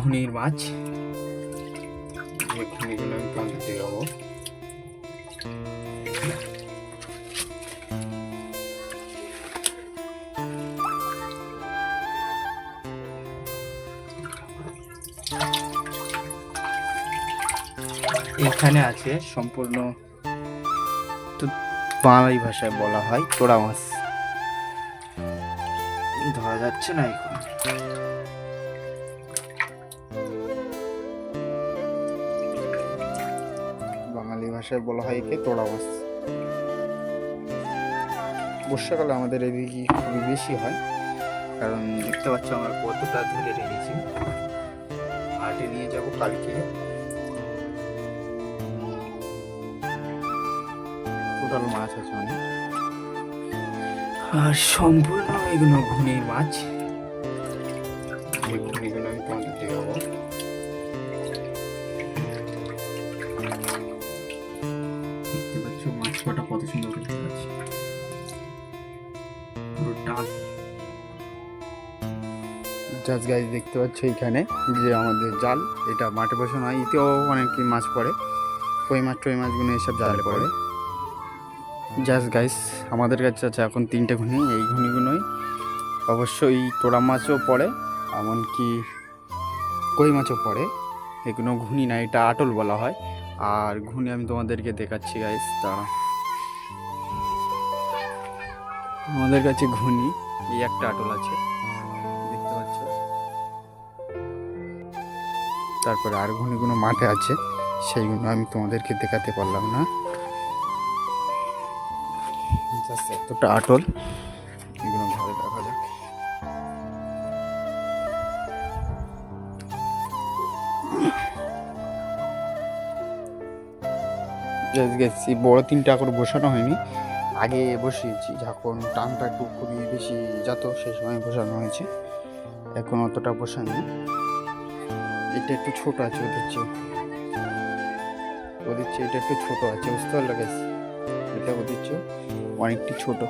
ঘুনির মাছ। আমি দেখাবো এখানে আছে সম্পূর্ণ তো বাংলাই ভাষায় বলা হয় তোড়া মাছ। ধরা যাচ্ছে না এখন। ভাষায় বলা হয় একে তোড়া মাছ। বর্ষাকালে আমাদের এদিকে খুবই বেশি হয়, কারণ দেখতে পাচ্ছ আমরা কতটা ধরে রেখেছি হাটে নিয়ে যাব কালকে। টোটাল মাছ আছে অনেক। আর সম্পূর্ণ এগুলো ঘুনির মাছ। এই ঘুনিগুলো আমি পাচ্ছ মাছ কত সুন্দর করে দেখাচ্ছে পুরো ডাল। জাজ গাছ দেখতে পাচ্ছ এইখানে যে আমাদের জাল এটা মাঠে বসানো হয় এতেও অনেক মাছ পড়ে। কই মাছ টই মাছগুলো এসব জালে পড়ে। জাজ গাইস আমাদের কাছে আছে এখন তিনটে ঘুনি এই ঘুনিগুলোই। অবশ্যই তোড়া মাছও পড়ে এমনকি কই মাছও পড়ে। এগুলো ঘুনি না এটা আটল বলা হয়। আর ঘুনি আমি তোমাদেরকে দেখাচ্ছি গাইস তা আমাদের কাছে ঘুনি, এই একটা আটল আছে, দেখতে পাচ্ছ? তারপরে আর ঘুনিগুলো মাঠে আছে, সেইগুলো আমি তোমাদেরকে দেখাতে পারলাম না। এতটা আটল, এগুলো ঘরে রাখা যাক। গেছি, বড় তিনটা করে বসানো হয়নি। আগে বসিয়েছি, যখন টানটা একটু খুবই বেশি যেত সেই সময় বসানো হয়েছে। এখন অতটা বসানি। এটা একটু ছোট আছে ওদের চেয়ে। ওদের চেয়ে এটা একটু ছোট আছে, বুঝতে পারলে গেছে এটা ওদের চেয়ে অনেকটি ছোট।